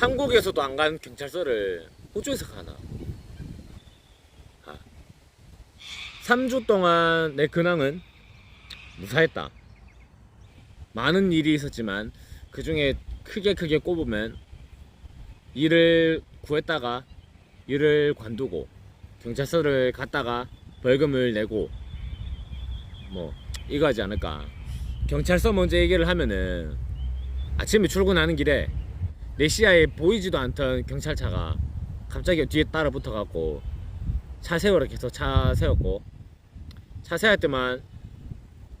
한국에서도 안간 경찰서를 호주에서 가나? 아. 3주 동안 내 근황은 무사했다. 많은 일이 있었지만 그 중에 크게 크게 꼽으면 일을 구했다가 일을 관두고 경찰서를 갔다가 벌금을 내고 뭐 이거 하지 않을까. 경찰서 먼저 얘기를 하면은 아침에 출근하는 길에 내 시야에 보이지도 않던 경찰차가 갑자기 뒤에 따라 붙어갖고 차 세우라 해서 차 세웠고 차 세울 때만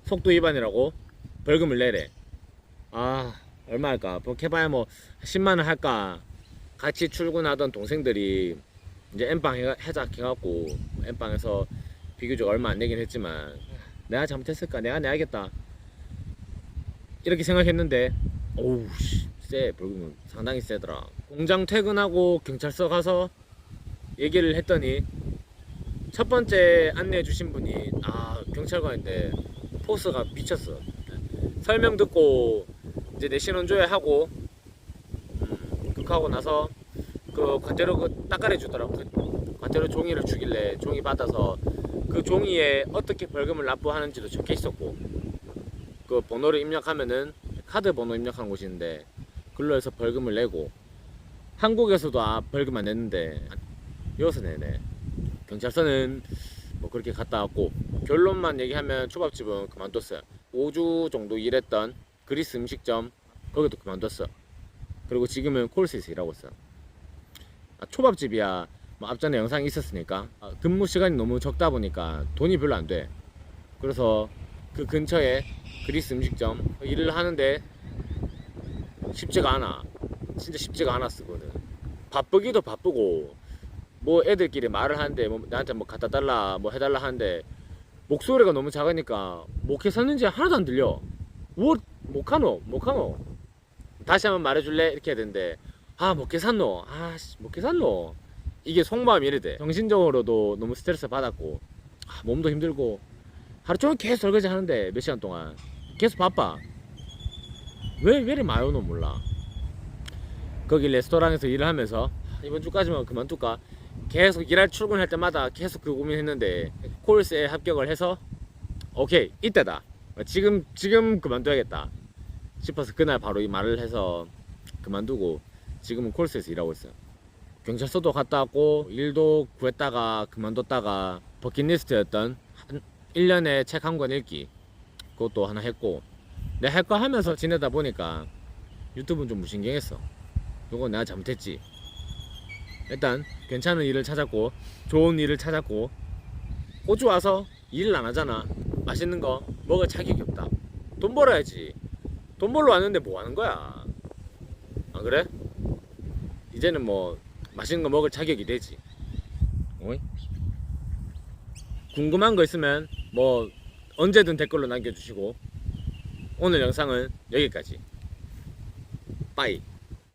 속도 위반이라고 벌금을 내래. 아 얼마 할까? 뭐 해봐야 뭐 10만 원 할까? 같이 출근하던 동생들이 이제 엠빵 해- 해작해갖고 엠빵에서 비교적 얼마 안 내긴 했지만 내가 잘못했을까? 내가 내야겠다. 이렇게 생각했는데 오우 씨, 세 벌금은 상당히 세더라. 공장 퇴근하고 경찰서 가서 얘기를 했더니 첫 번째 안내해 주신 분이 아 경찰관인데 포스가 미쳤어. 설명 듣고 이제 내 신원 조회하고 음, 그하고 나서 그 과태료 그 닦아내 주더라고. 그 과태료 종이를 주길래 종이 받아서 그 종이에 어떻게 벌금을 납부하는지도 적혀 있었고 그 번호를 입력하면은 카드 번호 입력하는 곳인데 글로 해서 벌금을 내고 한국에서도 아 벌금 안 냈는데 여기서 내네. 경찰서는 뭐 그렇게 갔다 왔고 결론만 얘기하면 초밥집은 그만뒀어요. 5주 정도 일했던 그리스 음식점 거기도 그만뒀어. 그리고 지금은 콜스에서 일하고 있어요. 아, 초밥집이야. 뭐 앞전에 영상이 있었으니까. 아, 근무 시간이 너무 적다 보니까 돈이 별로 안 돼. 그래서 그 근처에 그리스 음식점 일을 하는데 쉽지가 않아. 진짜 쉽지가 않았어, 그거는. 바쁘기도 바쁘고, 뭐 애들끼리 말을 하는데, 뭐 나한테 뭐 갖다 달라, 뭐 해달라 하는데, 목소리가 너무 작으니까, 목회 섰는지 하나도 안 들려. 뭐, 목하노? 목하노? 다시 한번 말해줄래? 이렇게 해야 되는데, 아, 목회 샀노? 아, 씨, 목회 샀노? 이게 속마음이 이래 돼. 정신적으로도 너무 스트레스 받았고, 아, 몸도 힘들고, 하루 종일 계속 설거지 하는데, 몇 시간 동안. 계속 바빠. 왜, 왜 이리 마요노 몰라. 거기 레스토랑에서 일을 하면서 이번 주까지만 그만둘까? 계속 일할 출근할 때마다 계속 그 고민했는데 콜스에 합격을 해서 오케이 이때다. 지금 지금 그만둬야겠다 싶어서 그날 바로 이 말을 해서 그만두고 지금은 콜스에서 일하고 있어요. 경찰서도 갔다 왔고 일도 구했다가 그만뒀다가 버킷리스트였던 한 1년에 책 한 권 읽기 그것도 하나 했고 내 할 거 하면서 지내다 보니까 유튜브는 좀 무신경했어. 요건 내가 잘못했지. 일단 괜찮은 일을 찾았고 좋은 일을 찾았고 호주 와서 일을 안 하잖아. 맛있는 거 먹을 자격이 없다. 돈 벌어야지. 돈 벌러 왔는데 뭐 하는 거야? 안 그래? 이제는 뭐 맛있는 거 먹을 자격이 되지. 어이? 궁금한 거 있으면 뭐 언제든 댓글로 남겨주시고 오늘 영상은 여기까지. 빠이.